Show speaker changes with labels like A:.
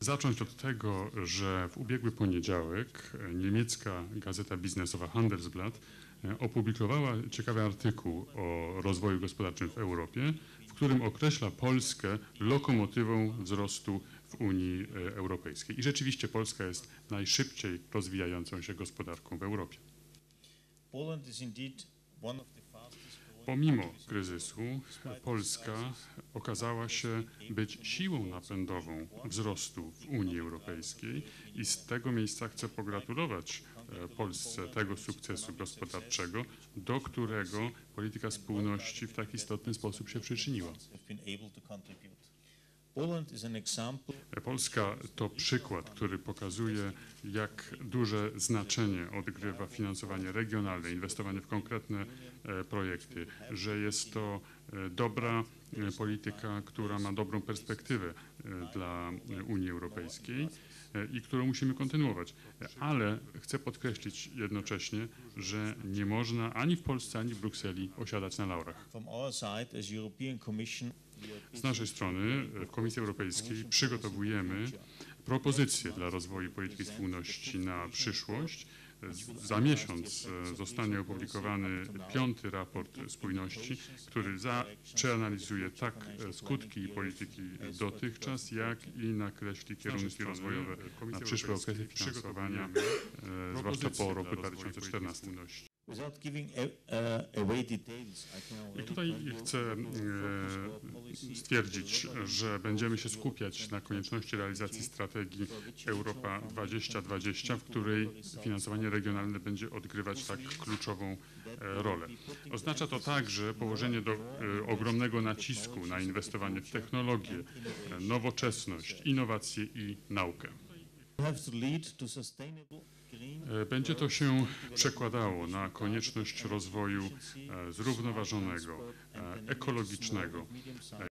A: Zacząć od tego, że w ubiegły poniedziałek e, niemiecka gazeta biznesowa Handelsblatt e, opublikowała ciekawy artykuł o rozwoju gospodarczym w Europie, w którym określa Polskę lokomotywą wzrostu w Unii e, Europejskiej. I rzeczywiście Polska jest najszybciej rozwijającą się gospodarką w Europie.
B: Poland is indeed one of the fastest
A: Pomimo kryzysu Polska okazała się być siłą napędową wzrostu w Unii Europejskiej i z tego miejsca chcę pogratulować e, Polsce tego sukcesu gospodarczego, do którego polityka spójności w tak istotny sposób się przyczyniła. Polska to przykład, który pokazuje, jak duże znaczenie odgrywa finansowanie regionalne, inwestowanie w konkretne e, projekty, że jest to e, dobra e, polityka, która ma dobrą perspektywę dla Unii Europejskiej i którą musimy kontynuować. Ale chcę podkreślić jednocześnie, że nie można ani w Polsce, ani w Brukseli osiadać na laurach. Z naszej strony w Komisji Europejskiej przygotowujemy propozycje dla rozwoju polityki spójności na przyszłość. Za miesiąc e, zostanie opublikowany piąty raport spójności, który za, przeanalizuje tak e, skutki polityki dotychczas, jak i nakreśli kierunki rozwojowe na przyszłe okresy finansowania, e, zwłaszcza po roku 2014.
B: I
A: tutaj chcę e, stwierdzić, że będziemy się skupiać na konieczności realizacji strategii Europa 2020, w której finansowanie regionalne będzie odgrywać tak kluczową e, rolę. Oznacza to także położenie do, e, ogromnego nacisku na inwestowanie w technologię, nowoczesność, innowacje i naukę. E, Będzie to się przekładało na konieczność rozwoju e, zrównoważonego, e, ekologicznego,